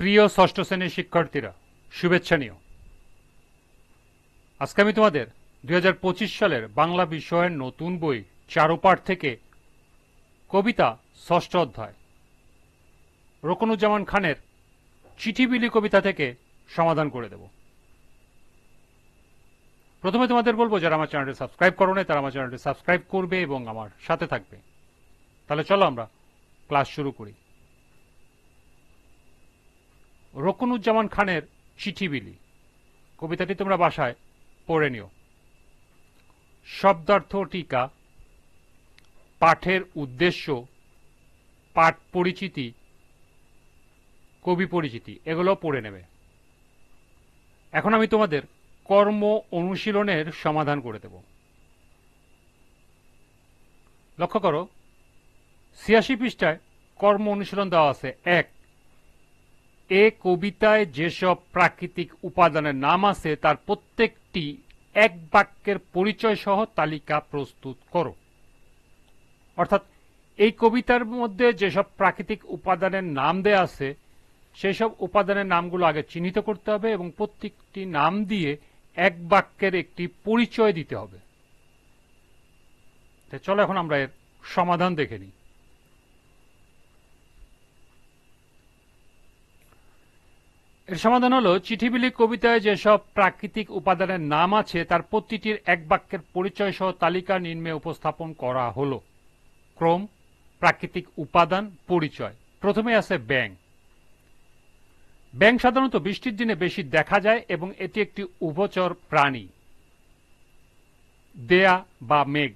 প্রিয় ষষ্ঠ শ্রেণির শিক্ষার্থীরা, শুভেচ্ছা নিও। আজকে আমি তোমাদের দু হাজার পঁচিশ সালের বাংলা বিষয়ের নতুন বই চারুপাঠ থেকে কবিতা ষষ্ঠ অধ্যায়, রকনুজ্জামান খানের চিঠিবিলি কবিতা থেকে সমাধান করে দেব। প্রথমে তোমাদের বলব, যারা আমার চ্যানেলটি সাবস্ক্রাইব করো নাই, তারা আমার চ্যানেলটি সাবস্ক্রাইব করবে এবং আমার সাথে থাকবে। তাহলে চলো আমরা ক্লাস শুরু করি। রকনুজ্জামান খানের চিঠিবিলি। কবিতাটি তোমরা বাসায় পড়ে নিও। শব্দার্থ টিকা, পাঠের উদ্দেশ্য, পাঠ পরিচিতি, কবি পরিচিতি, এগুলো পড়ে নেবে। এখন আমি তোমাদের কর্ম অনুশীলনের সমাধান করে দেব। লক্ষ্য করো, ছিয়াশি পৃষ্ঠায় কর্ম অনুশীলন দেওয়া আছে। এক এ কবিতায় যেসব প্রাকৃতিক উপাদানের নাম আছে, তার প্রত্যেকটি এক বাক্যের পরিচয় সহ তালিকা প্রস্তুত করো। অর্থাৎ এই কবিতার মধ্যে যেসব প্রাকৃতিক উপাদানের নাম দেয়া আছে সেই সব উপাদানের নামগুলো আগে চিহ্নিত করতে হবে এবং প্রত্যেকটি নাম দিয়ে এক বাক্যের একটি পরিচয় দিতে হবে। চলো এখন আমরা এর সমাধান দেখে নিই। এর সমাধান হলো, চিঠিবিলি কবিতায় যেসব প্রাকৃতিক উপাদানের নাম আছে, তার প্রতিটির এক বাক্যের পরিচয় সহ তালিকা নিম্নে উপস্থাপন করা হলো। ক্রম, প্রাকৃতিক উপাদান, পরিচয়। প্রথমে আছে ব্যাং ব্যাং সাধারণত বৃষ্টির দিনে বেশি দেখা যায় এবং এটি একটি উভচর প্রাণী। দেয়া বা মেঘ।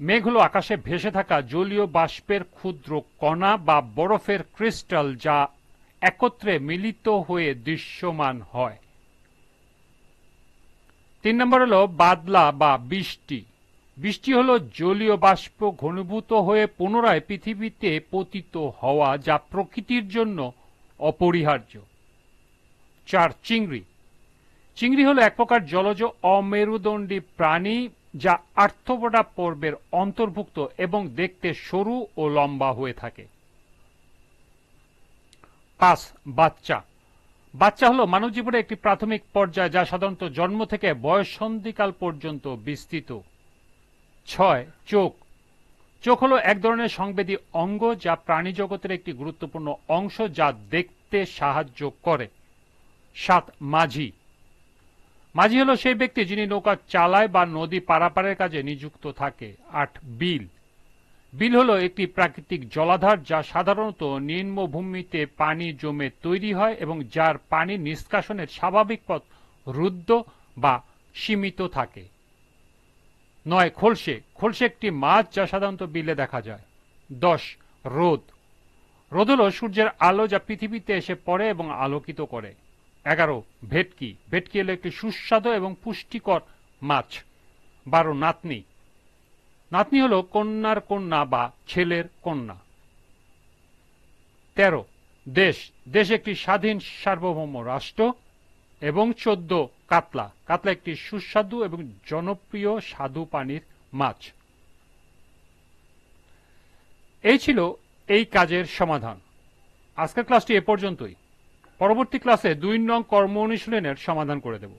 মেঘ হল আকাশে ভেসে থাকা জলীয় বাষ্পের ক্ষুদ্র কণা বা বরফের ক্রিস্টাল যা একত্রে মিলিত হয়ে দৃশ্যমান হয়। তিন নম্বর হলো বাদলা বা বৃষ্টি। বৃষ্টি হলো জলীয় বাষ্প ঘনীভূত হয়ে পুনরায় পৃথিবীতে পতিত হওয়া যা প্রকৃতির জন্য অপরিহার্য। চার, চিংড়ি। চিংড়ি হলো এক প্রকার জলজ অমেরুদণ্ডী প্রাণী যা আর্থপোডা পর্বের অন্তর্ভুক্ত এবং দেখতে সরু ও লম্বা হয়ে থাকে। পাঁচ বাচ্চা। বাচ্চা হলো মানব জীবনের একটি প্রাথমিক পর্যায় যা সাধারণত জন্ম থেকে বয়স সন্ধিকাল পর্যন্ত বিস্তৃত। ছয়, চোখ। চোখ হলো এক ধরনের সংবেদী অঙ্গ যা প্রাণী জগতের একটি গুরুত্বপূর্ণ অংশ যা দেখতে সাহায্য করে। সাত, মাঝি। মাঝি হলো সেই ব্যক্তি যিনি নৌকা চালায় বা নদী পারাপারের কাজে নিযুক্ত থাকে। আট, বিল। বিল হল একটি প্রাকৃতিক জলাধার যা সাধারণত নিম্নভূমিতে পানি জমে তৈরি হয় এবং যার পানি নিষ্কাশনের স্বাভাবিক পথ রুদ্ধ বা সীমিত থাকে। নয়, খোলসে। খোলসে একটি মাছ যা সাধারণত বিলে দেখা যায়। দশ, রোদ। রোদ হল সূর্যের আলো যা পৃথিবীতে এসে পড়ে এবং আলোকিত করে। এগারো, ভেটকি। ভেটকি হলো একটি সুস্বাদু এবং পুষ্টিকর মাছ। বারো, নাতনি। নাতনি হলো কন্যার কন্যা বা ছেলের কন্যা। তেরো, দেশ। দেশ একটি স্বাধীন সার্বভৌম রাষ্ট্র এবং চোদ্দ, কাতলা। কাতলা একটি সুস্বাদু এবং জনপ্রিয় স্বাদু পানির মাছ। এই ছিল এই কাজের সমাধান। আজকের ক্লাসটি এ পর্যন্তই। পরবর্তী ক্লাসে দুই নং কর্ম অনুশীলনের সমাধান করে দেব।